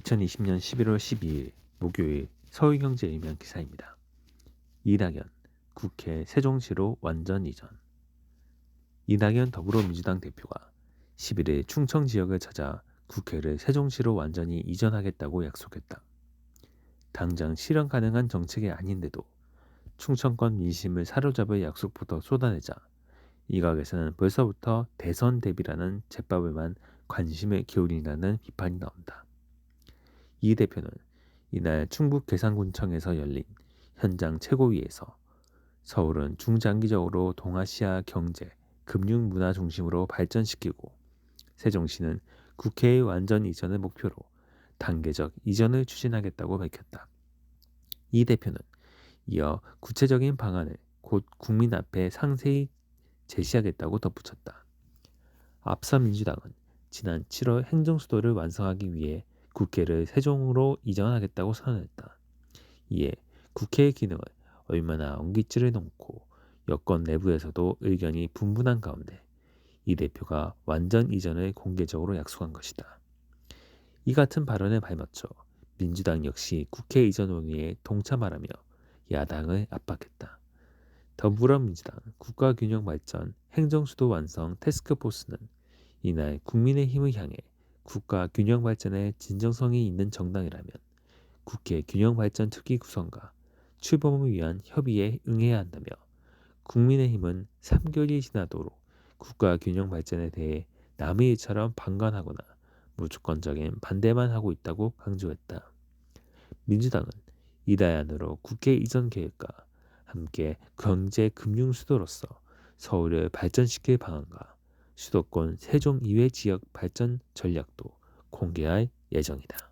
2020년 11월 12일 목요일 서울경제일면 기사입니다. 이낙연 국회 세종시로 완전 이전 이낙연 더불어민주당 대표가 11일 충청 지역을 찾아 국회를 세종시로 완전히 이전하겠다고 약속했다. 당장 실현 가능한 정책이 아닌데도 충청권 민심을 사로잡을 약속부터 쏟아내자 이각에서는 벌써부터 대선 대비라는 제밥에만 관심을 기울이라는 비판이 나온다. 이 대표는 이날 충북 계산군청에서 열린 현장 최고위에서 서울은 중장기적으로 동아시아 경제, 금융 문화 중심으로 발전시키고 세종시는 국회의 완전 이전을 목표로 단계적 이전을 추진하겠다고 밝혔다. 이 대표는 이어 구체적인 방안을 곧 국민 앞에 상세히 제시하겠다고 덧붙였다. 앞서 민주당은 지난 7월 행정수도를 완성하기 위해 국회를 세종으로 이전하겠다고 선언했다. 이에 국회의 기능을 얼마나 엉기지를 놓고 여권 내부에서도 의견이 분분한 가운데 이 대표가 완전 이전을 공개적으로 약속한 것이다. 이 같은 발언에 발맞춰 민주당 역시 국회 이전 논의에 동참하라며 야당을 압박했다. 더불어민주당 국가균형발전 행정수도 완성 태스크포스는 이날 국민의힘을 향해 국가 균형 발전에 진정성이 있는 정당이라면 국회 균형 발전 특위 구성과 출범을 위한 협의에 응해야 한다며 국민의힘은 3개월이 지나도록 국가 균형 발전에 대해 남의 일처럼 방관하거나 무조건적인 반대만 하고 있다고 강조했다. 민주당은 이달 안으로 국회 이전 계획과 함께 경제 금융 수도로서 서울을 발전시킬 방안과 수도권 세종 이외 지역 발전 전략도 공개할 예정이다.